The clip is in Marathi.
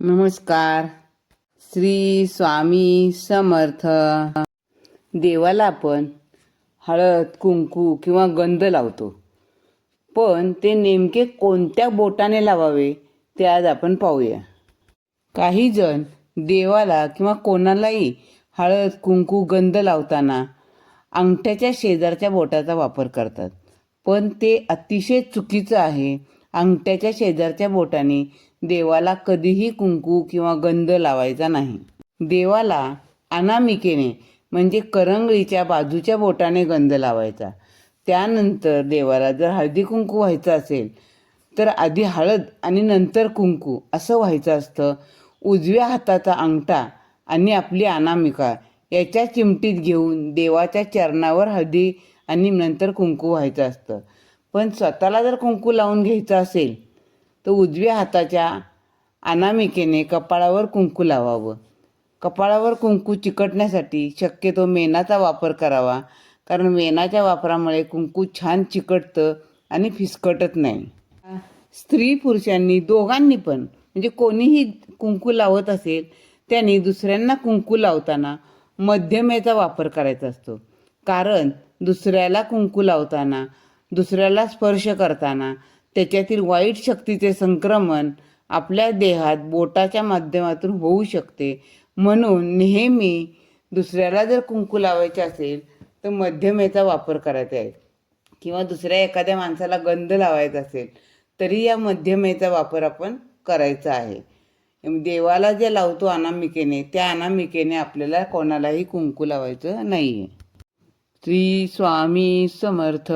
नमस्कार. श्री स्वामी समर्थ. देवाला आपण हळद कुंकू किंवा गंध लावतो. पण ते नेमके कोणत्या बोटाने लावावे ते आज आपण पाहूया. काही जण देवाला किंवा कोणालाही हळद कुंकू गंध लावताना अंगठ्याच्या शेजारच्या बोटाचा वापर करतात. पण ते अतिशय चुकीचं आहे. अंगठ्याच्या शेजारच्या बोटाने देवाला कधीही कुंकू किंवा गंध लावायचा नाही. देवाला अनामिकेने म्हणजे करंगळीच्या बाजूच्या बोटाने गंध लावायचा. त्यानंतर देवाला जर हळदी कुंकू व्हायचं असेल तर आधी हळद आणि नंतर कुंकू असं व्हायचं असतं. उजव्या हाताचा अंगठा आणि आपली अनामिका याच्या चिमटीत घेऊन देवाच्या चरणावर हळदी आणि नंतर कुंकू व्हायचं असतं. पण स्वतःला जर कुंकू लावून घ्यायचं असेल तर उजव्या हाताच्या अनामिकेने कपाळावर कुंकू लावावं. कपाळावर कुंकू चिकटण्यासाठी शक्यतो मेणाचा वापर करावा कारण मेणाच्या वापरामुळे कुंकू छान चिकटतं आणि फिसकटत नाही. स्त्री पुरुषांनी दोघांनी पण म्हणजे कोणीही कुंकू लावत असेल त्यांनी दुसऱ्यांना कुंकू लावताना मध्यमेचा वापर करायचा असतो. कारण दुसऱ्याला कुंकू लावताना दुसऱ्याला स्पर्श करताना त्याच्यातील वाईट शक्तीचे संक्रमण आपल्या देहात बोटाच्या माध्यमातून होऊ शकते. म्हणून नेहमी दुसऱ्याला जर कुंकू लावायचे असेल तर मध्यमेचा वापर करायचा आहे. किंवा दुसऱ्या एखाद्या माणसाला गंध लावायचा असेल तरी या मध्यमेचा वापर आपण करायचा आहे. देवाला जे लावतो अनामिकेने त्या अनामिकेने आपल्याला कोणालाही कुंकू लावायचं नाही आहे श्री स्वामी समर्थ.